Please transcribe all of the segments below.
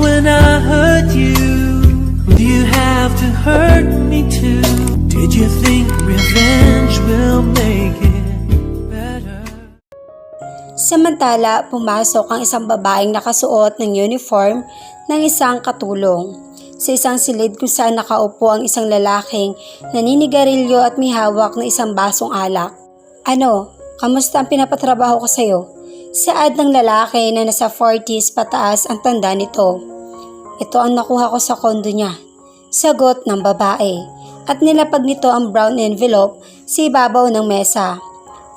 when I hurt you? Do you have to hurt me too? Did you think revenge will make it better? Samantala, pumasok ang isang babaeng nakasuot ng uniform ng isang katulong. Sa isang silid kung saan nakaupo ang isang lalaking naninigarilyo at may hawak na isang basong alak. Ano, kamusta ang pinapatrabaho ko sa'yo? Saad ng lalaki na nasa 40s pataas ang tanda nito. Ito ang nakuha ko sa kondo niya. Sagot ng babae. At nilapag nito ang brown envelope sa ibabaw ng mesa.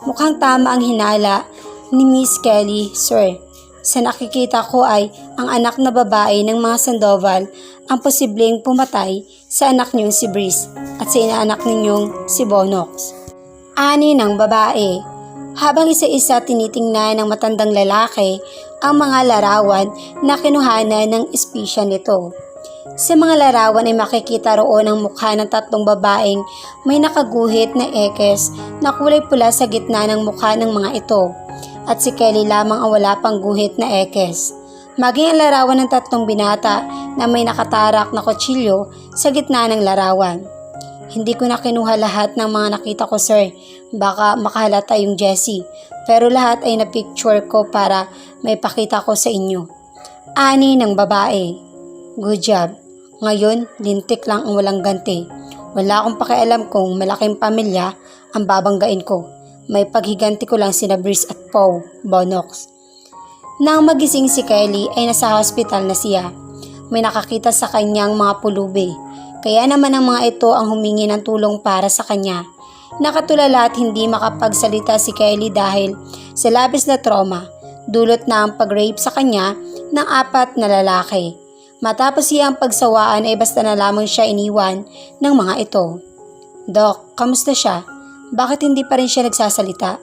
Mukhang tama ang hinala ni Miss Kelly, sir. Sa nakikita ko ay ang anak na babae ng mga Sandoval ang posibleng pumatay sa anak niyong si Breeze at sa inaanak ninyong si Bonox. Ani ng babae. Habang isa-isa tinitingnan ng matandang lalaki ang mga larawan na kinuhanan ng espisya nito. Sa mga larawan ay makikita roon ang mukha ng tatlong babaeng may nakaguhit na ekes na kulay pula sa gitna ng mukha ng mga ito at si Kelly lamang ang wala pang guhit na ekes. Maging ang larawan ng tatlong binata na may nakatarak na kutsilyo sa gitna ng larawan. Hindi ko na kinuha lahat ng mga nakita ko sir, baka makahalata yung Jessie. Pero lahat ay na-picture ko para may pakita ko sa inyo. Ani ng babae. Good job. Ngayon, lintik lang ang walang ganti. Wala akong pakialam kung malaking pamilya ang babanggain ko. May paghiganti ko lang sina Brice at Poe, Bonox. Nang magising si Kelly ay nasa hospital na siya. May nakakita sa kanyang mga pulubi. Kaya naman ang mga ito ang humingi ng tulong para sa kanya. Nakatulala at hindi makapagsalita si Kelly dahil sa labis na trauma, dulot na ang pag-rape sa kanya ng apat na lalaki. Matapos siyang pagsawaan ay basta na lamang siya iniwan ng mga ito. Dok, kamusta siya? Bakit hindi pa rin siya nagsasalita?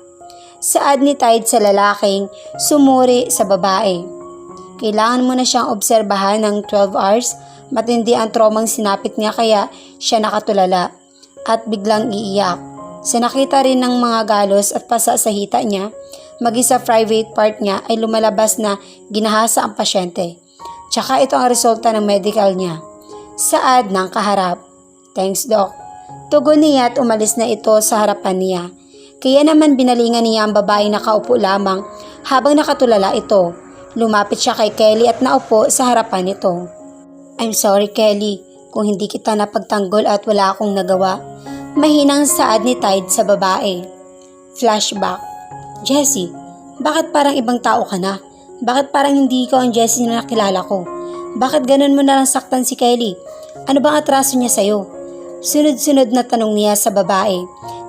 Saad ni Tide sa lalaking sumuri sa babae. Kailangan mo na siyang obserbahan ng 12 hours. Matindi ang tromang sinapit niya kaya siya nakatulala at biglang iiyak. Sa nakita rin ng mga galos at pasa sa hita niya, maging sa private part niya ay lumalabas na ginahasa ang pasyente. Tsaka ito ang resulta ng medical niya. Saad ng kaharap. Thanks, Doc. Tugon niya at umalis na ito sa harapan niya. Kaya naman binalingan niya ang babae na kaupo lamang habang nakatulala ito. Lumapit siya kay Kelly at naupo sa harapan nito. I'm sorry Kelly kung hindi kita napagtanggol at wala akong nagawa. Mahinang saad ni Tide sa babae. Flashback. Jessie, bakit parang ibang tao ka na? Bakit parang hindi ikaw ang Jessie na nakilala ko? Bakit ganun mo na lang saktan si Kelly? Ano bang atraso niya sa'yo? Sunod-sunod na tanong niya sa babae.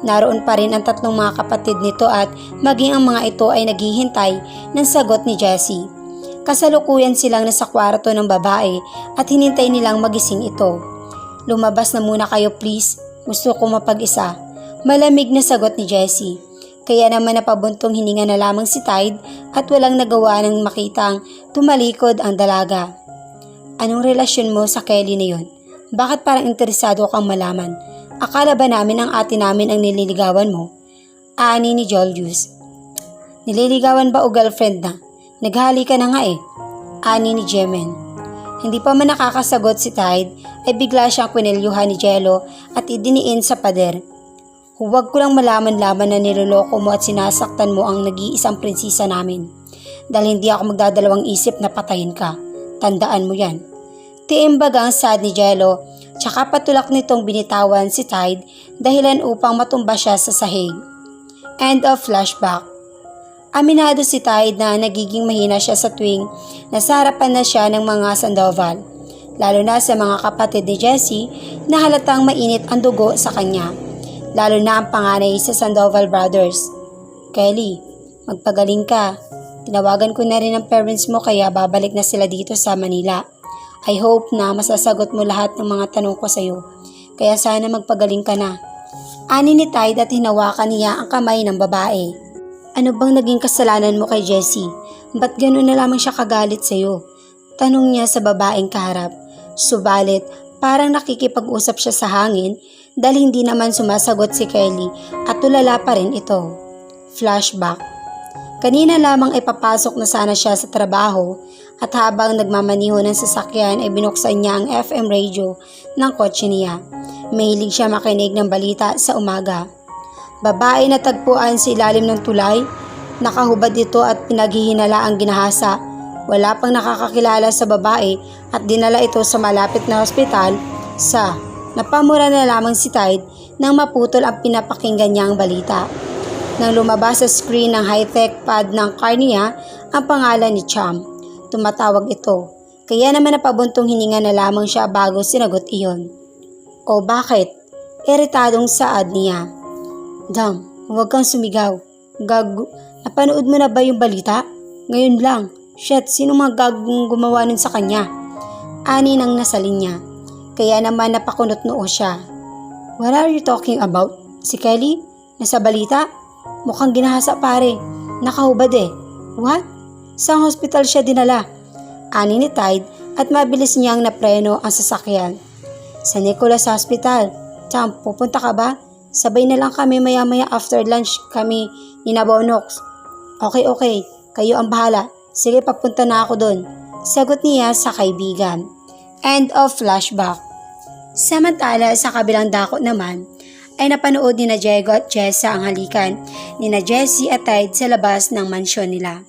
Naroon pa rin ang tatlong mga kapatid nito at maging ang mga ito ay naghihintay ng sagot ni Jessie. Kasalukuyan silang nasa kwarto ng babae at hinintay nilang magising ito. Lumabas na muna kayo please, gusto ko mapag-isa. Malamig na sagot ni Jessie. Kaya naman napabuntong hininga na lamang si Tide at walang nagawa ng makitang tumalikod ang dalaga. Anong relasyon mo sa Kelly na yun? Bakit parang interesado kang malaman? Akala ba namin ang ate namin ang nililigawan mo? Ani ni Julius. Nililigawan ba o girlfriend na? Naghali ka na nga eh. Ani ni Jemen. Hindi pa man nakakasagot si Tide ay bigla siyang kwinelyuhan ni Jello at idiniin sa pader. Huwag ko lang malaman-laman na niloloko mo at sinasaktan mo ang nag-iisang prinsesa namin. Dahil hindi ako magdadalawang isip na patayin ka. Tandaan mo yan. Tiimbaga ang sad ni Jello, tsaka patulak nitong binitawan si Tide dahilan upang matumba siya sa sahig. End of flashback. Aminado si Tide na nagiging mahina siya sa tuwing nasa harapan na siya ng mga Sandoval, lalo na sa mga kapatid ni Jessie na halatang mainit ang dugo sa kanya, lalo na ang panganay sa Sandoval Brothers. Kelly, magpagaling ka. Tinawagan ko na rin ang parents mo kaya babalik na sila dito sa Manila. I hope na masasagot mo lahat ng mga tanong ko sa iyo. Kaya sana magpagaling ka na. Ani ni Tide at hinawakan niya ang kamay ng babae. Ano bang naging kasalanan mo kay Jessie? Ba't gano'n na lamang siya kagalit sa'yo? Tanong niya sa babaeng kaharap. Subalit, parang nakikipag-usap siya sa hangin dahil hindi naman sumasagot si Kelly at tulala pa rin ito. Flashback. Kanina lamang ay papasok na sana siya sa trabaho at habang nagmamaniho ng sasakyan ay binuksan niya ang FM radio ng kotse niya. Mahilig siya makinig ng balita sa umaga. Babae na tagpuan sa ilalim ng tulay, nakahubad ito at pinaghihinala ang ginahasa. Wala pang nakakakilala sa babae at dinala ito sa malapit na ospital sa napamura na lamang si Tide nang maputol ang pinapakinggan niyang balita. Nang lumabas sa screen ng high-tech pad ng car niya ang pangalan ni Cham. Tumatawag ito. Kaya naman napabuntong hininga na lamang siya bago sinagot iyon. O bakit? Iritadong saad niya. Dam, huwag kang sumigaw. Gag... Napanood mo na ba yung balita? Ngayon lang. Shit, sino mga gagong gumawa nun sa kanya? Ani nang nasalin niya. Kaya naman napakunot noo siya. What are you talking about? Si Kelly? Nasa balita? Mukhang ginahasa pare. Nakahubad eh. What? Saan hospital siya dinala? Ani ni Tide at mabilis niyang napreno ang sasakyan. Sa Nicholas Hospital. Cham, pupunta ka ba? Sabay na lang kami maya-maya after lunch kami ni Nabonox. Okay, okay. Kayo ang bahala. Sige, papunta na ako doon. Sagot niya sa kaibigan. End of flashback. Samantala sa kabilang dako naman, ay napanood ni na Diego at Jessa ang halikan ni na Jessie at Tide sa labas ng mansyon nila.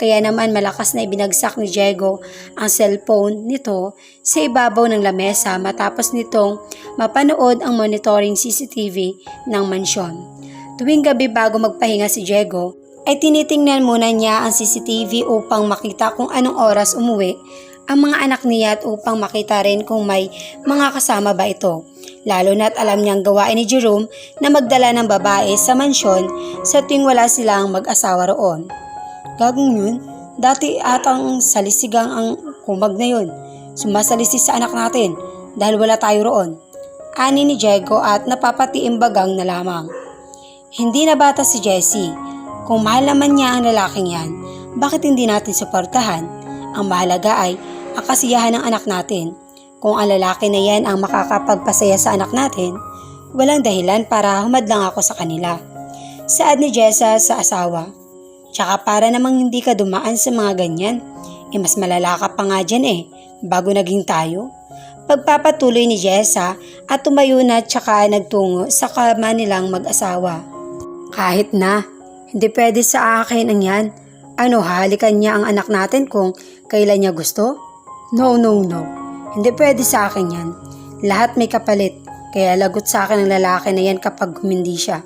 Kaya naman malakas na ibinagsak ni Diego ang cellphone nito sa ibabaw ng lamesa matapos nitong mapanood ang monitoring CCTV ng mansyon. Tuwing gabi bago magpahinga si Diego, ay tinitingnan muna niya ang CCTV upang makita kung anong oras umuwi ang mga anak niya at upang makita rin kung may mga kasama ba ito. Lalo na't alam niyang gawain ni Jerome na magdala ng babae sa mansyon sa tuwing wala silang mag-asawa roon. Gagong yun, dati atang salisigang ang kumag na yun. Sumasalisis sa anak natin dahil wala tayo roon. Ani ni Diego at napapatiimbagang na lamang. Hindi na bata si Jessie. Kung mahal naman niya ang lalaking yan, bakit hindi natin suportahan? Ang mahalaga ay ang kasiyahan ng anak natin. Kung ang lalaki na yan ang makakapagpasaya sa anak natin, walang dahilan para humadlang ako sa kanila. Saad ni Jessa sa asawa. Tsaka para namang hindi ka dumaan sa mga ganyan, eh mas malala ka pa nga dyan eh, bago naging tayo. Pagpapatuloy ni Jessa at tumayo na tsaka nagtungo sa kama nilang mag-asawa. Kahit na, hindi pwede sa akin ang yan. Ano, halikan niya ang anak natin kung kailan niya gusto? No, no, no. Hindi pwede sa akin yan. Lahat may kapalit, kaya lagot sa akin ang lalaki na yan kapag humindi siya.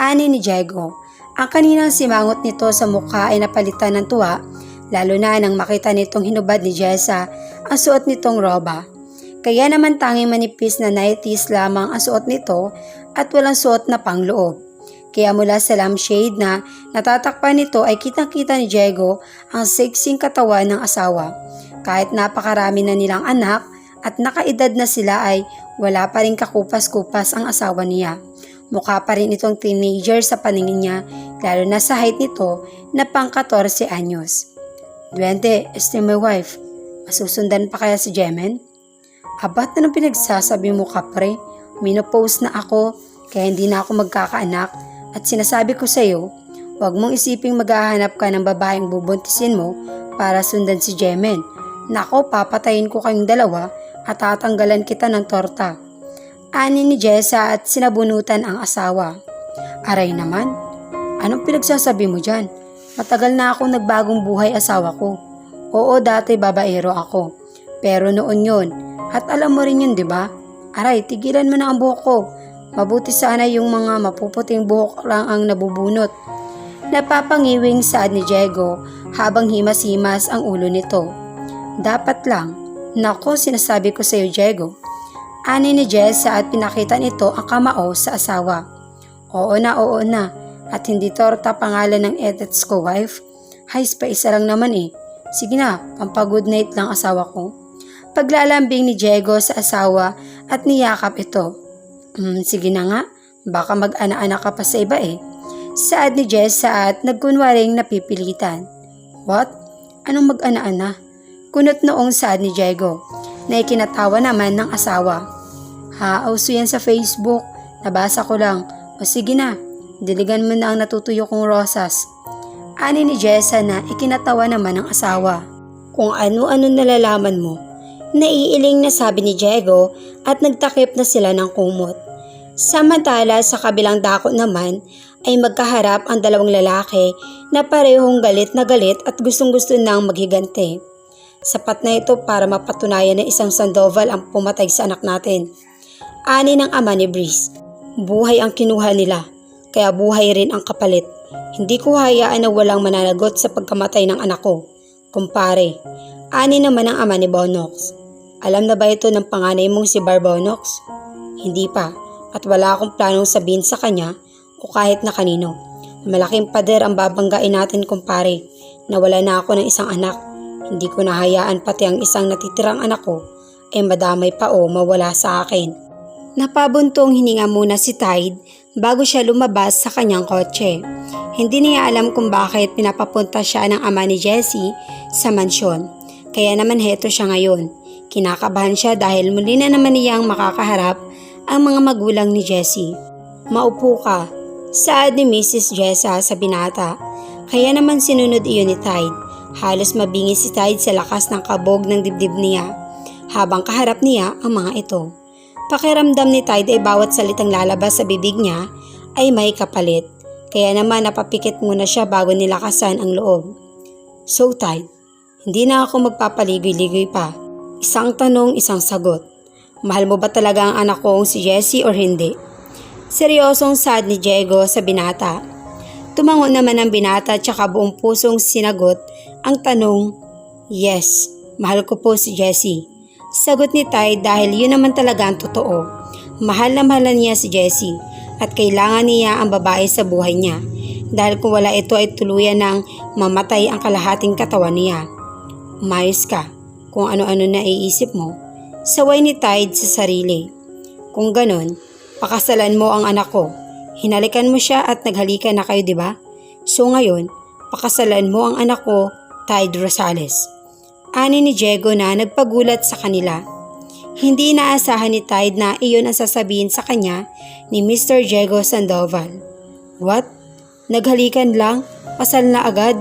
Ani ni Diego, ang kaninang simangot nito sa mukha ay napalitan ng tuwa, lalo na nang makita nitong hinubad ni Jessa ang suot nitong roba. Kaya naman tanging manipis na nighties lamang ang suot nito at walang suot na pangloob. Kaya mula sa lampshade na natatakpan nito ay kitang-kita ni Diego ang sexing katawan ng asawa. Kahit napakarami na nilang anak at nakaedad na sila ay wala pa rin kakupas-kupas ang asawa niya. Mukha pa rin itong teenager sa paningin niya lalo na sa height nito na pang 14 anyos. Duwende, este my wife. Masusundan pa kaya si Jemen? Abat na nang pinagsasabi mo kapre? Minopose na ako kaya hindi na ako magkakaanak at sinasabi ko sa iyo, huwag mong isiping maghahanap ka ng babaeng bubuntisin mo para sundan si Jemen. Nako, papatayin ko kayong dalawa at tatanggalan kita ng torta. Ani ni Jessa at sinabunutan ang asawa. Aray naman, anong pinagsasabi mo dyan? Matagal na akong nagbagong buhay asawa ko. Oo, dati babaero ako. Pero noon yon at alam mo rin yun, di ba? Aray, tigilan mo na ang buhok ko. Mabuti sana yung mga mapuputing buhok lang ang nabubunot. Napapangiwing saad ni Diego habang himas-himas ang ulo nito. Dapat lang. Nako, sinasabi ko sa iyo, Diego. Ani ni Jessa at pinakita nito ang kamao sa asawa. Oo na, oo na. At hindi torta pangalan ng edits ko, wife. Hays pa isa lang naman eh. Sige na, pampagood night lang asawa ko. Paglalambing ni Diego sa asawa at niyakap ito. Hmm, sige na nga, baka mag-ana-ana ka pa sa iba eh. Saad ni Jessa at nagkunwaring napipilitan. What? Anong mag-ana-ana? Kunot noong saad ni Diego na ikinatawa naman ng asawa. Ha, uso yan sa Facebook. Nabasa ko lang. O sige na, diligan mo na ang natutuyo kong rosas. Ani ni Jessa na ikinatawa naman ng asawa. Kung ano-ano nalalaman mo, naiiling na sabi ni Diego at nagtakip na sila ng kumot. Samantala sa kabilang dako naman ay magkaharap ang dalawang lalaki na parehong galit na galit at gustong gusto nang maghigante. Sapat na ito para mapatunayan na isang Sandoval ang pumatay sa anak natin. Ani ng ama ni Breeze. Buhay ang kinuha nila, kaya buhay rin ang kapalit. Hindi ko hayaan na walang mananagot sa pagkamatay ng anak ko. Kumpare, ani naman ang ama ni Bonox. Alam na ba ito ng panganay mong si Barbonox? Hindi pa, at wala akong planong sabihin sa kanya o kahit na kanino. Malaking pader ang babanggain natin kumpare. Nawala na ako ng isang anak. Hindi ko nahayaan pati ang isang natitirang anak ko ay madamay pa o mawala sa akin. Napabuntong hininga muna si Tide bago siya lumabas sa kanyang kotse. Hindi niya alam kung bakit pinapapunta siya ng ama ni Jessie sa mansyon. Kaya naman heto siya ngayon. Kinakabahan siya dahil muli na naman niyang makakaharap ang mga magulang ni Jessie. Maupo ka. Saad ni Mrs. Jessa sa binata. Kaya naman sinunod iyon ni Tide. Halos mabingi si Tide sa lakas ng kabog ng dibdib niya. Habang kaharap niya ang mga ito. Pakiramdam ni Tide ay bawat salitang lalabas sa bibig niya ay may kapalit. Kaya naman napapikit muna siya bago nilakasan ang loob. So Tide, hindi na ako magpapaligoy-ligoy pa. Isang tanong, isang sagot. Mahal mo ba talaga ang anak kong si Jessie or hindi? Seryosong sad ni Diego sa binata. Tumango naman ang binata at saka buong pusong sinagot ang tanong, Yes, mahal ko po si Jessie. Sagot ni Ty dahil yun naman talaga ang totoo. Mahal na mahal niya si Jessie at kailangan niya ang babae sa buhay niya dahil kung wala ito ay tuluyan ng mamatay ang kalahating katawan niya. Umayos ka kung ano-ano na iisip mo. Saway ni Tide sa sarili. Kung ganon, pakasalan mo ang anak ko. Hinalikan mo siya at naghalikan na kayo, di ba? So ngayon, pakasalan mo ang anak ko, Tide Rosales. Ani ni Diego na nagpagulat sa kanila. Hindi inaasahan ni Tide na iyon ang sasabihin sa kanya ni Mr. Diego Sandoval. What? Naghalikan lang? Pasal na agad?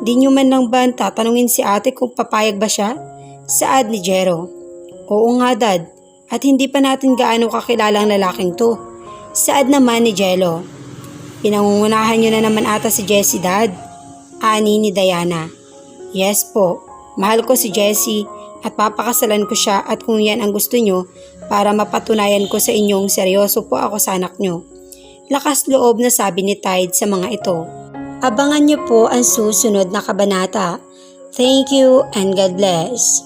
Di nyo man lang ba tatanungin si ate kung papayag ba siya? Saad ni Jero. Oo nga dad, at hindi pa natin gaano kakilala ang lalaking to. Saad naman ni Jello. Pinangungunahan nyo na naman ata si Jessie dad. Ani ni Diana. Yes po, mahal ko si Jessie at papakasalan ko siya at kung yan ang gusto nyo para mapatunayan ko sa inyong seryoso po ako sa anak nyo. Lakas loob na sabi ni Tide sa mga ito. Abangan nyo po ang susunod na kabanata. Thank you and God bless.